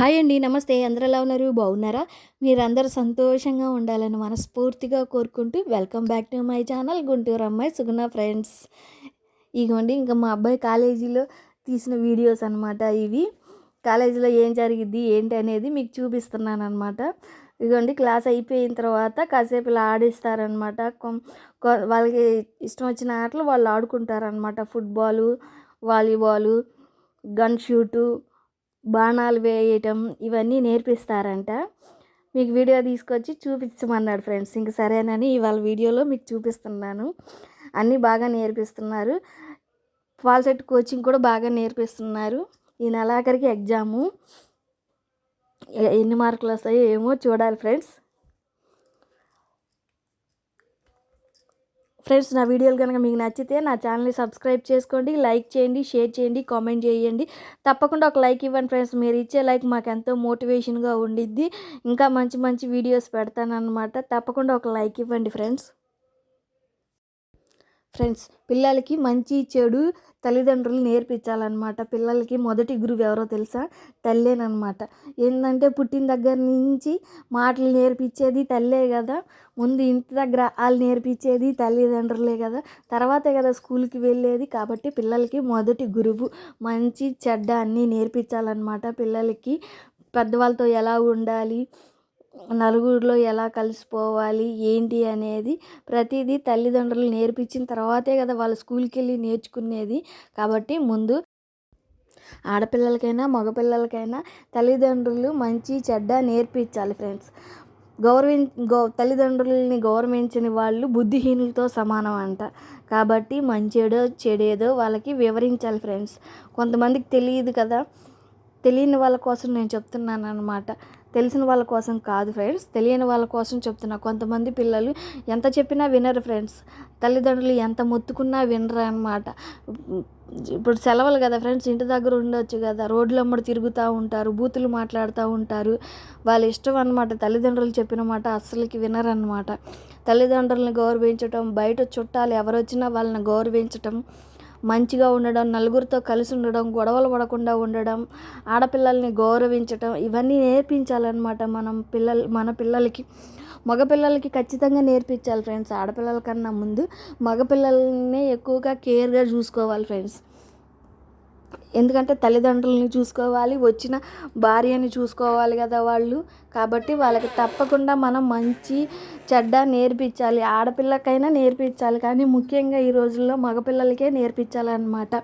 Hi అండి నమస్తే. అందరూ ఎలా ఉన్నారు? బాగున్నారా? మీరందరూ సంతోషంగా ఉండాలని మనస్ఫూర్తిగా కోరుకుంటూ welcome back to my channel Guntur అమ్మాయి సుగుణ ఫ్రెండ్స్. ఇగోండి ఇంకా మా అబ్బాయి కాలేజీలో తీసిన వీడియోస్ అనమాట ఇవి. కాలేజీలో ఏం జరిగిద్ది ఏంటి అనేది మీకు చూపిస్తున్నాను అనమాట ఇదిగోండి క్లాస్ అయిపోయిన తర్వాత కాసేపు ఇలా ఆడిస్తారనమాట వాళ్ళకి ఇష్టం వచ్చిన ఆటలు వాళ్ళు ఆడుకుంటారనమాట ఫుట్బాలు వాలీబాలు గన్ షూటు బాణాలు వేయటం ఇవన్నీ నేర్పిస్తారంట. మీకు వీడియో తీసుకొచ్చి చూపించమన్నాడు ఫ్రెండ్స్. ఇంక సరేనని ఇవాళ వీడియోలో మీకు చూపిస్తున్నాను. అన్నీ బాగా నేర్పిస్తున్నారు. ఫాల్సెట్ కోచింగ్ కూడా బాగా నేర్పిస్తున్నారు. ఈ నెలాఖరికి ఎగ్జాము. ఎన్ని మార్కులు వస్తాయో ఏమో చూడాలి ఫ్రెండ్స్. ఫ్రెండ్స్ నా వీడియోలు కనుక మీకు నచ్చితే నా ఛానల్ని సబ్స్క్రైబ్ చేసుకోండి లైక్ చేయండి షేర్ చేయండి కామెంట్ చేయండి. తప్పకుండా ఒక లైక్ ఇవ్వండి ఫ్రెండ్స్. మీరు ఇచ్చే లైక్ మాకు ఎంతో మోటివేషన్గా ఉండిద్ది. ఇంకా మంచి మంచి వీడియోస్ పెడతానమాట తప్పకుండా ఒక లైక్ ఇవ్వండి ఫ్రెండ్స్. ఫ్రెండ్స్ పిల్లలకి మంచి చెడు తల్లిదండ్రులు నేర్పించాలన్నమాట. పిల్లలకి మొదటి గురువు ఎవరో తెలుసా? తల్లేనమాట ఏంటంటే పుట్టిన దగ్గర నుంచి మాటలు నేర్పించేది తల్లే కదా. ముందు ఇంటి దగ్గర వాళ్ళు నేర్పించేది తల్లిదండ్రులే కదా. తర్వాతే కదా స్కూల్కి వెళ్ళేది. కాబట్టి పిల్లలకి మొదటి గురువు మంచి చెడ్డ అన్నీ నేర్పించాలన్నమాట. పిల్లలకి పెద్దవాళ్ళతో ఎలా ఉండాలి? నలుగురిలో ఎలా కలిసిపోవాలి ఏంటి అనేది ప్రతిదీ తల్లిదండ్రులు నేర్పించిన తర్వాతే కదా వాళ్ళు స్కూల్కి వెళ్ళి నేర్చుకునేది. కాబట్టి ముందు ఆడపిల్లలకైనా మగపిల్లలకైనా తల్లిదండ్రులు మంచి చెడ్డ నేర్పించాలి ఫ్రెండ్స్. గౌరవిం గౌ తల్లిదండ్రులని గౌరవించని వాళ్ళు బుద్ధిహీనులతో సమానం అంట కాబట్టి మంచేడో చెడేదో వాళ్ళకి వివరించాలి ఫ్రెండ్స్. కొంతమందికి తెలియదు కదా తెలియని వాళ్ళ కోసం నేను చెప్తున్నాను అనమాట తెలిసిన వాళ్ళ కోసం కాదు ఫ్రెండ్స్. తెలియని వాళ్ళ కోసం చెప్తున్నా. కొంతమంది పిల్లలు ఎంత చెప్పినా వినరు ఫ్రెండ్స్. తల్లిదండ్రులు ఎంత మొత్తుకున్నా వినరు అనమాట ఇప్పుడు సెలవులు కదా ఫ్రెండ్స్. ఇంటి దగ్గర ఉండొచ్చు కదా. రోడ్లమ్మడి తిరుగుతూ ఉంటారు. బూతులు మాట్లాడుతూ ఉంటారు. వాళ్ళ ఇష్టం అనమాట తల్లిదండ్రులు చెప్పిన మాట అస్సలకి వినరనమాట తల్లిదండ్రులను గౌరవించటం బయట చుట్టాలు ఎవరొచ్చినా వాళ్ళని గౌరవించటం మంచిగా ఉండడం నలుగురితో కలిసి ఉండడం గొడవలు పడకుండా ఉండడం ఆడపిల్లల్ని గౌరవించటం ఇవన్నీ నేర్పించాలన్నమాట మనం పిల్లలు మన పిల్లలకి. మగపిల్లలకి ఖచ్చితంగా నేర్పించాలి ఫ్రెండ్స్. ఆడపిల్లల కన్నా ముందు మగపిల్లల్ని ఎక్కువగా కేర్గా చూసుకోవాలి ఫ్రెండ్స్. ఎందుకంటే తల్లిదండ్రులని చూసుకోవాలి వచ్చిన భార్యని చూసుకోవాలి కదా వాళ్ళు. కాబట్టి వాళ్ళకి తప్పకుండా మనం మంచి చెడ్డ నేర్పించాలి. ఆడపిల్లకైనా నేర్పించాలి. కానీ ముఖ్యంగా ఈ రోజుల్లో మగపిల్లలకే నేర్పించాలన్నమాట.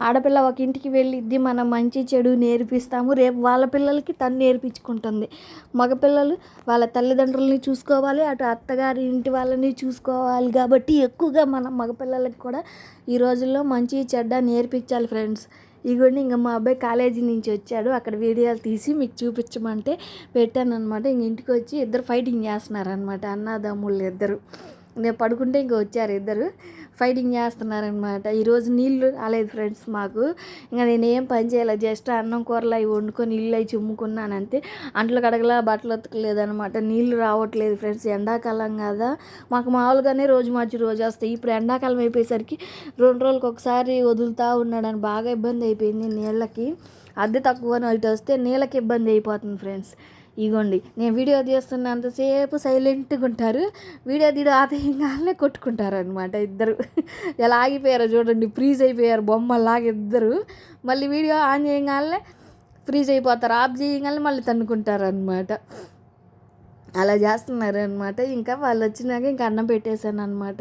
ఆడపిల్ల ఒక ఇంటికి వెళ్ళిద్ది మనం మంచి చెడు నేర్పిస్తాము. రేపు వాళ్ళ పిల్లలకి తను నేర్పించుకుంటుంది. మగపిల్లలు వాళ్ళ తల్లిదండ్రులని చూసుకోవాలి అటు అత్తగారి ఇంటి వాళ్ళని చూసుకోవాలి. కాబట్టి ఎక్కువగా మనం మగపిల్లలకి కూడా ఈ రోజుల్లో మంచి చెడ్డ నేర్పించాలి ఫ్రెండ్స్. ఇగోండి ఇంకా మా అబ్బాయి కాలేజీ నుంచి వచ్చాడు. అక్కడ వీడియోలు తీసి మీకు చూపించమంటే పెట్టాను అనమాట ఇంక ఇంటికి వచ్చి ఇద్దరు ఫైటింగ్ చేస్తున్నారనమాట అన్నదమ్ముళ్ళు ఇద్దరు నేను పడుకుంటే ఇంక వచ్చారు ఇద్దరు. ఫైటింగ్ చేస్తున్నారనమాట ఈరోజు నీళ్ళు రాలేదు ఫ్రెండ్స్ మాకు. ఇంకా నేను ఏం పని చేయలేదు జస్ట్ అన్నం కూరలు అవి వండుకొని ఇల్లు అవి చిమ్ముకున్నాను అంతే. అంట్లు కడగలా బట్టలు ఉతకలేదు అనమాట నీళ్ళు రావట్లేదు ఫ్రెండ్స్ ఎండాకాలం కదా. మాకు మామూలుగానే రోజు మార్చి రోజు వస్తాయి. ఇప్పుడు ఎండాకాలం అయిపోయేసరికి రెండు రోజులకు ఒకసారి వదులుతూ ఉన్నాడని బాగా ఇబ్బంది అయిపోయింది నీళ్ళకి. అద్దె తక్కువ ఇటు వస్తే నీళ్ళకి ఇబ్బంది అయిపోతుంది ఫ్రెండ్స్. ఇగోండి నేను వీడియో తీస్తున్నంతసేపు సైలెంట్గా ఉంటారు. వీడియో తీయడం ఆపేయంగానే కొట్టుకుంటారు అనమాట ఇద్దరు. ఎలా ఆగిపోయారో చూడండి ఫ్రీజ్ అయిపోయారు బొమ్మలాగా ఇద్దరు. మళ్ళీ వీడియో ఆన్ చేయగానే ఫ్రీజ్ అయిపోతారు ఆఫ్ చేయగానే మళ్ళీ తన్నుకుంటారు అనమాట అలా చేస్తున్నారు అనమాట ఇంకా వాళ్ళు వచ్చినాక ఇంకా అన్నం పెట్టేశాను అనమాట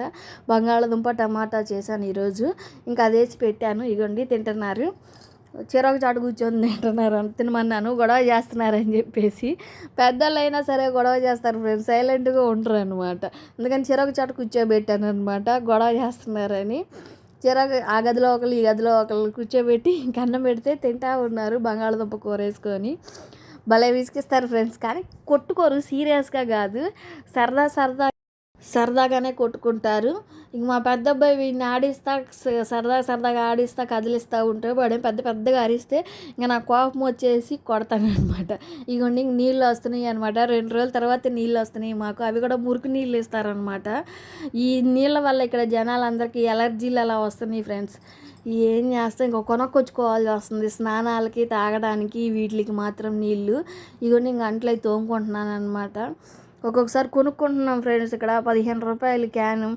బంగాళదుంప టమాటా చేశాను ఈరోజు. ఇంకా అదేసి పెట్టాను. ఇగోండి తింటున్నారు. చిరాకు చాటు కూర్చొని తింటున్నారు. తినమన్నాను గొడవ చేస్తున్నారని చెప్పేసి. పెద్దలు అయినా సరే గొడవ చేస్తారు ఫ్రెండ్స్ సైలెంట్గా ఉండరు అనమాట అందుకని చిరాకు చాటు కూర్చోబెట్టాను అనమాట గొడవ చేస్తున్నారని. చిరాకు ఆ గదిలో ఒకరు ఈ గదిలో ఒకరు కూర్చోబెట్టి కన్నం పెడితే తింటా ఉన్నారు బంగాళదుంప కూర వేసుకొని భలే విసికిస్తారు ఫ్రెండ్స్ కానీ కొట్టుకోరు సీరియస్గా కాదు. సరదా సరదా సరదాగానే కొట్టుకుంటారు. ఇంక మా పెద్ద అబ్బాయి వీడిని ఆడిస్తా స- సరదా సరదాగా ఆడిస్తా కదిలిస్తూ ఉంటాడు వాడేం పెద్ద పెద్దగా అరిస్తే ఇంకా నా కోపం వచ్చేసి కొడతానమాట అనమాట ఇగోండి ఇంక నీళ్ళు వస్తున్నాయి అనమాట రెండు రోజుల తర్వాత నీళ్ళు వస్తున్నాయి మాకు. అవి కూడా మురికి నీళ్ళు ఇస్తారనమాట ఈ నీళ్ళ వల్ల ఇక్కడ జనాలందరికీ ఎలర్జీలు అలా వస్తున్నాయి ఫ్రెండ్స్. ఏం చేస్తాం? ఇంకా కొనుక్కొచ్చుకోవాల్సి వస్తుంది. స్నానాలకి తాగడానికి వీటికి మాత్రం నీళ్ళు. ఇగోండి ఇంక అంట్లో అయితే తోముకుంటున్నాను అనమాట ఒక్కొక్కసారి కొనుక్కుంటున్నాం ఫ్రెండ్స్ ఇక్కడ పదిహేను రూపాయలు క్యాను.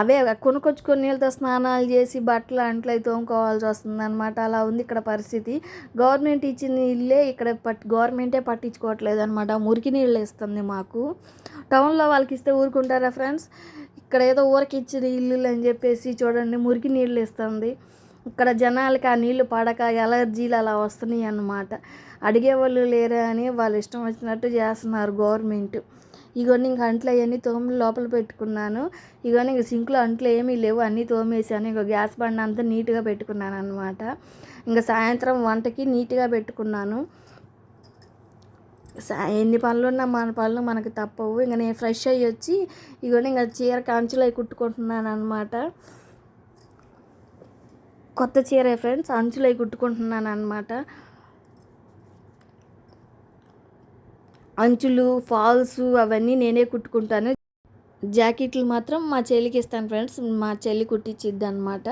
అవే కొనుక్కొచ్చుకొని నీళ్ళతో స్నానాలు చేసి బట్టలు అంట్లు తోముకోవాల్సి వస్తుంది అనమాట అలా ఉంది ఇక్కడ పరిస్థితి. గవర్నమెంట్ ఇచ్చిన ఇల్లే ఇక్కడ పట్ గవర్నమెంటే పట్టించుకోవట్లేదు అనమాట మురికి నీళ్ళు ఇస్తుంది మాకు. టౌన్లో వాళ్ళకి ఇస్తే ఊరుకుంటారా ఫ్రెండ్స్? ఇక్కడ ఏదో ఊరికి ఇచ్చిన ఇల్లు అని చెప్పేసి చూడండి మురికి నీళ్ళు ఇస్తుంది ఇక్కడ జనాలకి ఆ నీళ్ళు పడక ఎలర్జీలు అలా వస్తున్నాయి అన్నమాట అడిగేవాళ్ళు లేరా అని వాళ్ళు ఇష్టం వచ్చినట్టు చేస్తున్నారు గవర్నమెంట్. ఇగోని ఇంక అంట్లు అవన్నీ తోమి లోపల పెట్టుకున్నాను. ఇగోని ఇంక సింక్లో అంట్లు ఏమీ లేవు అన్నీ తోమేసాను ఇంక గ్యాస్ బండ అంతా నీట్గా పెట్టుకున్నాను అనమాట ఇంకా సాయంత్రం వంటకి నీట్గా పెట్టుకున్నాను. ఎన్ని పనులు ఉన్నా మన పనులు మనకు తప్పవు. ఇంకా నేను ఫ్రెష్ అయ్యి వచ్చి ఇగోని ఇంకా చీర కంచులు అవి కుట్టుకుంటున్నాను అనమాట కొత్త చీర ఫ్రెండ్స్ అంచులు అవి కుట్టుకుంటున్నాను అనమాట అంచులు ఫాల్స్ అవన్నీ నేనే కుట్టుకుంటాను. జాకెట్లు మాత్రం మా చెల్లికి ఇస్తాను ఫ్రెండ్స్. మా చెల్లి కుట్టించిద్ది అనమాట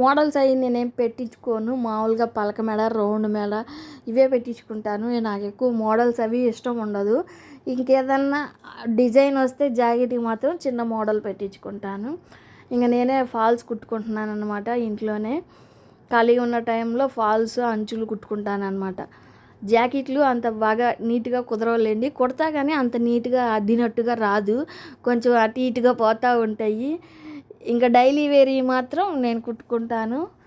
మోడల్స్ అవి నేనేం పెట్టించుకోను. మామూలుగా పలక మెడ రౌండ్ మెడ ఇవే పెట్టించుకుంటాను. నాకు ఎక్కువ మోడల్స్ అవి ఇష్టం ఉండదు. ఇంకేదన్నా డిజైన్ వస్తే జాకెట్కి మాత్రం చిన్న మోడల్ పెట్టించుకుంటాను. ఇంకా నేనే ఫాల్స్ కుట్టుకుంటున్నాను అనమాట ఇంట్లోనే. ఖాళీగా ఉన్న టైంలో ఫాల్స్ అంచులు కుట్టుకుంటాను అనమాట జాకెట్లు అంత బాగా నీట్గా కుదరవలేండి. కుడతా కానీ అంత నీట్గా అద్దినట్టుగా రాదు. కొంచెం అటు ఇటుగా పోతూ ఉంటాయి. ఇంకా డైలీ వేరీ మాత్రం నేను కుట్టుకుంటాను.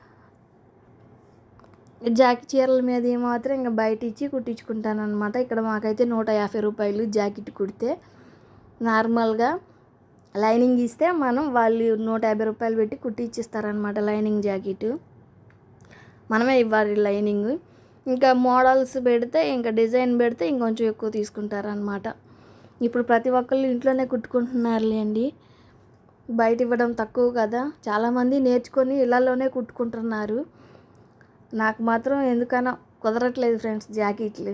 జాకెట్ చీరల మీద మాత్రం ఇంకా బయట ఇచ్చి కుట్టించుకుంటాను అనమాట ఇక్కడ మాకైతే నూట యాభై రూపాయలు జాకెట్ కుడితే నార్మల్గా. లైనింగ్ ఇస్తే మనం వాళ్ళు నూట యాభై రూపాయలు పెట్టి కుట్టించిస్తారనమాట లైనింగ్ జాకెట్. మనమే ఇవ్వాలి లైనింగ్. ఇంకా మోడల్స్ పెడితే ఇంకా డిజైన్ పెడితే ఇంకొంచెం ఎక్కువ తీసుకుంటారనమాట ఇప్పుడు ప్రతి ఒక్కళ్ళు ఇంట్లోనే కుట్టుకుంటున్నారులేండి బయట ఇవ్వడం తక్కువ కదా. చాలామంది నేర్చుకొని ఇళ్ళలోనే కుట్టుకుంటున్నారు. నాకు మాత్రం ఎందుకనో కుదరట్లేదు ఫ్రెండ్స్ జాకెట్లు.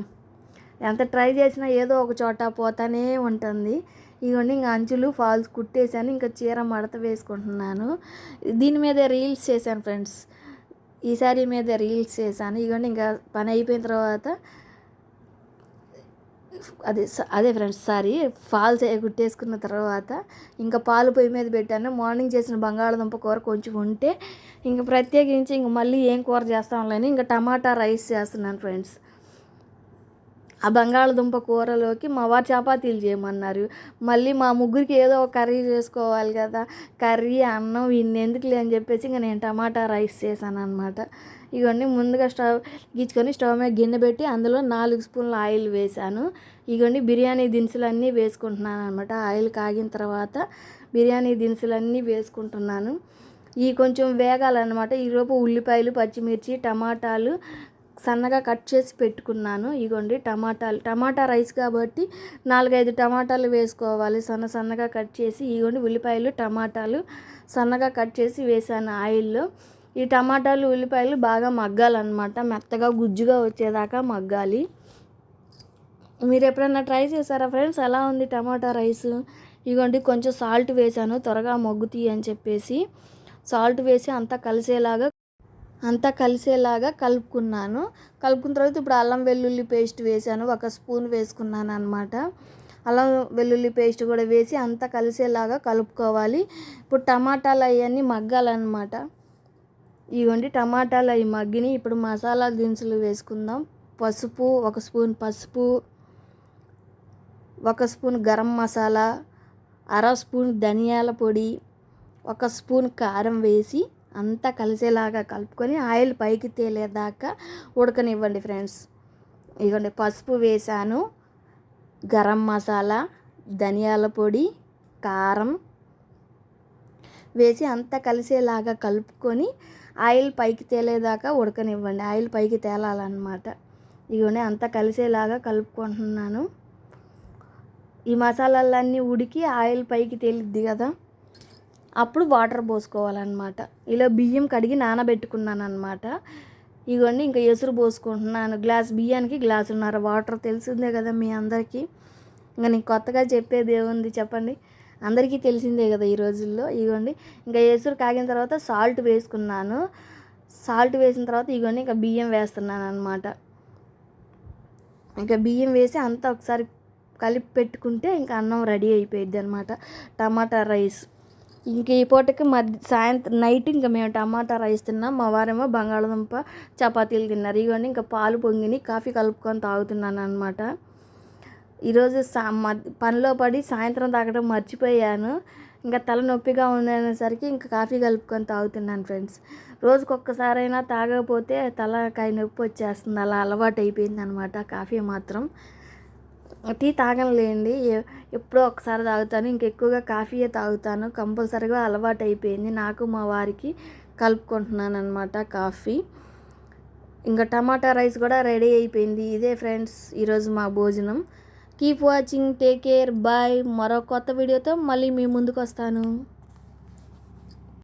ఎంత ట్రై చేసినా ఏదో ఒక చోట పోతానే ఉంటుంది. ఇవన్నీ ఇంకా అంచులు ఫాల్స్ కుట్టేశాను ఇంకా చీర మడత వేసుకుంటున్నాను. దీని మీద రీల్స్ చేశాను ఫ్రెండ్స్. ఈ శారీ మీద రీల్స్ చేశాను. ఇదిగోండి ఇంకా పని అయిపోయిన తర్వాత అదే అదే ఫ్రెండ్స్ సారీ ఫాల్స్ కుట్టేసుకున్న తర్వాత ఇంకా పాలు పొయ్యి మీద పెట్టాను. మార్నింగ్ చేసిన బంగాళదుంప కూర కొంచెం ఉంటే ఇంకా ప్రత్యేకించి ఇంక మళ్ళీ ఏం కూర చేస్తాంలేని ఇంకా టమాటా రైస్ చేస్తున్నాను ఫ్రెండ్స్. ఆ బంగాళదుంప కూరలోకి మా వారు చపాతీలు చేయమన్నారు. మళ్ళీ మా ముగ్గురికి ఏదో ఒక కర్రీ చేసుకోవాలి కదా కర్రీ అన్నం ఇన్ని ఎందుకులే అని చెప్పేసి ఇంకా నేను టమాటా రైస్ చేశాను అనమాట ఇవన్నీ ముందుగా స్టవ్ గీచుకొని స్టవ్ మీద గిన్నె పెట్టి అందులో నాలుగు స్పూన్ల ఆయిల్ వేశాను. ఇవన్నీ బిర్యానీ దినుసులన్నీ వేసుకుంటున్నాను అనమాట ఆయిల్ కాగిన తర్వాత బిర్యానీ దినుసులన్నీ వేసుకుంటున్నాను. ఈ కొంచెం వేగాలన్నమాట. ఈలోపు ఉల్లిపాయలు పచ్చిమిర్చి టమాటాలు సన్నగా కట్ చేసి పెట్టుకున్నాను. ఇగోండి టమాటాలు. టమాటా రైస్ కాబట్టి నాలుగైదు టమాటాలు వేసుకోవాలి. సన్న సన్నగా కట్ చేసి ఇగోండి ఉల్లిపాయలు టమాటాలు సన్నగా కట్ చేసి వేసాను ఆయిల్లో. ఈ టమాటాలు ఉల్లిపాయలు బాగా మగ్గాలన్నమాట. మెత్తగా గుజ్జుగా వచ్చేదాకా మగ్గాలి. మీరు ఎప్పుడైనా ట్రై చేశారా ఫ్రెండ్స్? ఎలా ఉంది టమాటా రైస్? ఇగోండి కొంచెం సాల్ట్ వేసాను. త్వరగా మొగ్గుతీ అని చెప్పేసి సాల్ట్ వేసి అంతా కలిసేలాగా అంతా కలిసేలాగా కలుపుకున్నాను. కలుపుకున్న తర్వాత ఇప్పుడు అల్లం వెల్లుల్లి పేస్ట్ వేసాను ఒక స్పూన్ వేసుకున్నాను అనమాట అల్లం వెల్లుల్లి పేస్ట్ కూడా వేసి అంతా కలిసేలాగా కలుపుకోవాలి. ఇప్పుడు టమాటాలు అవన్నీ మగ్గాలన్నమాట. ఇవ్వండి టమాటాలు అవి మగ్గిని ఇప్పుడు మసాలా దినుసులు వేసుకుందాం. పసుపు ఒక స్పూన్ పసుపు ఒక స్పూన్ గరం మసాలా అర స్పూన్ ధనియాల పొడి ఒక స్పూన్ కారం వేసి అంతా కలిసేలాగా కలుపుకొని ఆయిల్ పైకి తేలేదాకా ఉడకనివ్వండి ఫ్రెండ్స్. ఇవ్వండి పసుపు వేసాను గరం మసాలా ధనియాల పొడి కారం వేసి అంతా కలిసేలాగా కలుపుకొని ఆయిల్ పైకి తేలేదాకా ఉడకనివ్వండి. ఆయిల్ పైకి తేలాలన్నమాట. ఇవన్నీ అంతా కలిసేలాగా కలుపుకుంటున్నాను. ఈ మసాలాలన్నీ ఉడికి ఆయిల్ పైకి తేలిద్ది కదా. అప్పుడు వాటర్ పోసుకోవాలన్నమాట. ఇలా బియ్యం కడిగి నానబెట్టుకున్నాను అనమాట ఇవన్నీ ఇంకా ఎసురు పోసుకుంటున్నాను. గ్లాస్ బియ్యానికి గ్లాసున్నర వాటర్ తెలిసిందే కదా మీ అందరికీ. ఇంకా నేను కొత్తగా చెప్పేది ఏముంది చెప్పండి? అందరికీ తెలిసిందే కదా ఈ రోజుల్లో. ఇగోండి ఇంకా ఎసురు కాగిన తర్వాత సాల్ట్ వేసుకున్నాను. సాల్ట్ వేసిన తర్వాత ఇవన్నీ ఇంకా బియ్యం వేస్తున్నాను అనమాట ఇంకా బియ్యం వేసి అంతా ఒకసారి కలిపి పెట్టుకుంటే ఇంకా అన్నం రెడీ అయిపోయిద్ది అనమాట టమాటా రైస్. ఇంక ఈ పూటకి మధ్య సాయంత్రం నైట్ ఇంకా మేము టమాటా రైస్ తిన్నాం మా వారేమో బంగాళదుంప చపాతీలు తిన్నారు. ఇవన్నీ ఇంకా పాలు పొంగిని కాఫీ కలుపుకొని తాగుతున్నాను అనమాట ఈరోజు సా పనిలో పడి సాయంత్రం తాగడం మర్చిపోయాను. ఇంకా తలనొప్పిగా ఉందనేసరికి ఇంకా కాఫీ కలుపుకొని తాగుతున్నాను ఫ్రెండ్స్. రోజుకొక్కసారైనా తాగకపోతే తాగకపోతే తలకాయ నొప్పి వచ్చేస్తుంది. అలా అలవాటు అయిపోయింది అనమాట కాఫీ మాత్రం. టీ తాగనులేండి. ఎప్పుడో ఒకసారి తాగుతాను. ఇంకెక్కువగా కాఫీయే తాగుతాను. కంపల్సరీగా అలవాటు అయిపోయింది నాకు మా వారికి కలుపుకుంటున్నాను అనమాట కాఫీ. ఇంకా టమాటా రైస్ కూడా రెడీ అయిపోయింది. ఇదే ఫ్రెండ్స్ ఈరోజు మా భోజనం. Keep watching take care bye. మరో కొత్త వీడియోతో మళ్ళీ మీ ముందుకు వస్తాను